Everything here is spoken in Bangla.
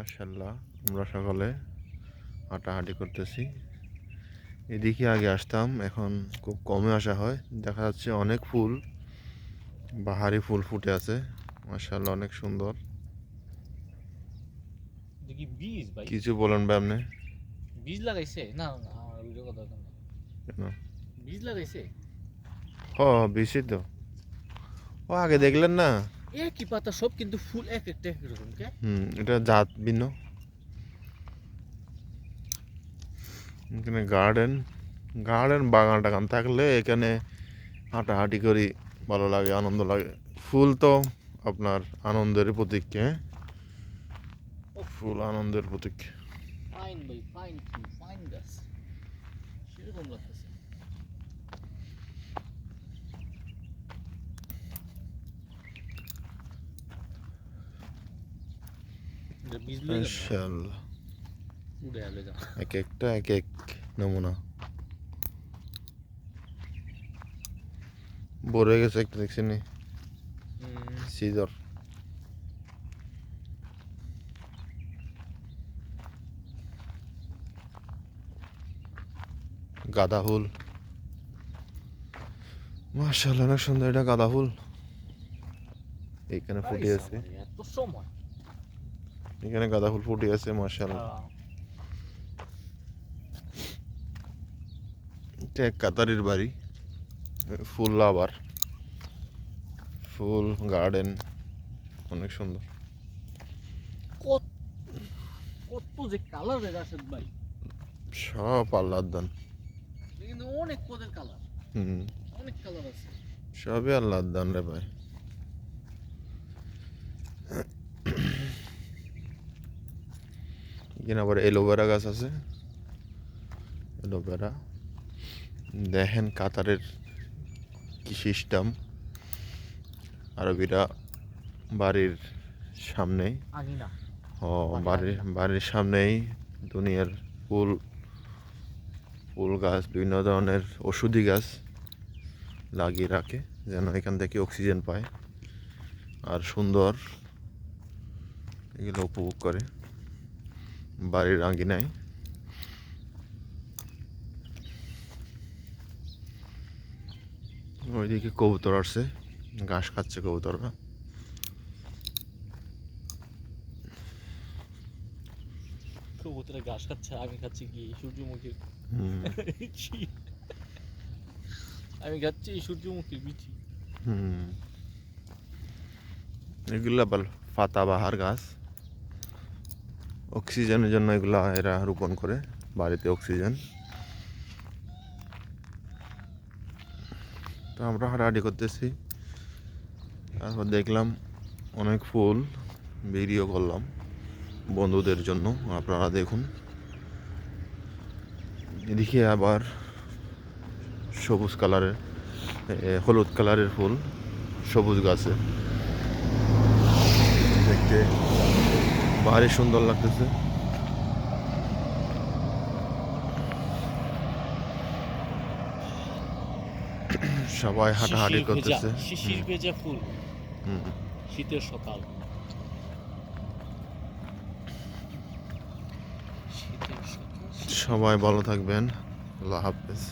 মার্শাল্লাহ আমরা সকালে হাঁটাহাঁটি করতেছি। এদিকে আগে আসতাম এখন খুব কমে আসা হয়। দেখা যাচ্ছে অনেক ফুল বাহারি ফুল ফুটে আছে মার্শাল্লাহ অনেক সুন্দর। কিছু বলেন ভাই আপনি। বীজ লাগাইছে? না বীজ লাগাইছে? হ বেশি তো। ও আগে দেখলেন না? একই পাতা সব কিন্তু ফুল এক একটা এক রকম কে? হুম এটা জাত ভিন্ন। এখানে গার্ডেন গার্ডেন বাগান টাগান থাকলে এখানে হাঁটাহাঁটি করি ভালো লাগে আনন্দ লাগে। ফুল তো আপনার আনন্দের প্রতীক হ্যাঁ ফুল আনন্দের প্রতীক। ফাইন ভাই ফাইন ফাইন গাছ। সেরকম লাগতেছে এটা বীজ লই গেল ইনশাল্লাহ এক একটা এক এক নমুনা। বড় হয়ে গেছে একটা দেখছি নি? সিজর। গাঁদা ফুল। মার্শাল্লাহ অনেক সুন্দর এটা গাঁদা ফুল। এখানে ফুটে আছে। এত সময়। এখানে গাঁদা ফুল ফুটে আছে মার্শাল্লাহ এটা এক কাতারির বাড়ি ফুল লাভার। ফুল গার্ডেন অনেক সুন্দর। কত ভাই। সব আল্লাহ দান। অনেক পদের কালার। হুম। অনেক কালার আছে। সবই আল্লাহ দান রে ভাই। এখানে আবার এলোভেরা গাছ আছে। এলোভেরা দেখেন কাতারের কি সিস্টেম আরবিরা বাড়ির সামনেই। ও বাড়ির বাড়ির সামনেই দুনিয়ার ফুল ফুল গাছ বিভিন্ন ধরনের ওষুধি গাছ লাগিয়ে রাখে যেন এখান থেকে অক্সিজেন পায়। আর সুন্দর এগুলো উপভোগ করে। বাড়ির আঙ্গিনায় ওইদিকে কবুতর আসছে ঘাস খাচ্ছে কবুতররা। কবুতরে ঘাস খাচ্ছে আমি খাচ্ছি কি? সূর্যমুখীর? হুম। আমি খাচ্ছি সূর্যমুখীর বিচি। হুম। এগুলো আবার পাতাবাহার গাছ অক্সিজেনের জন্য এগুলা এরা রোপণ করে, বাড়িতে অক্সিজেন। তো আমরা হাঁটাহাঁটি করতেছি। তারপর দেখলাম অনেক ফুল, ভিডিও করলাম বন্ধুদের জন্য, আপনারা দেখুন। এদিকে আবার সবুজ কালারের হলুদ কালারের ফুল, সবুজ গাছে। দেখতে ভারী সুন্দর লাগতেছে। সবাই হাঁটাহাঁটি করতেছে। শিশির ভেজা ফুল। শীতের সকাল। সবাই ভালো থাকবেন। আল্লাহ হাফেজ।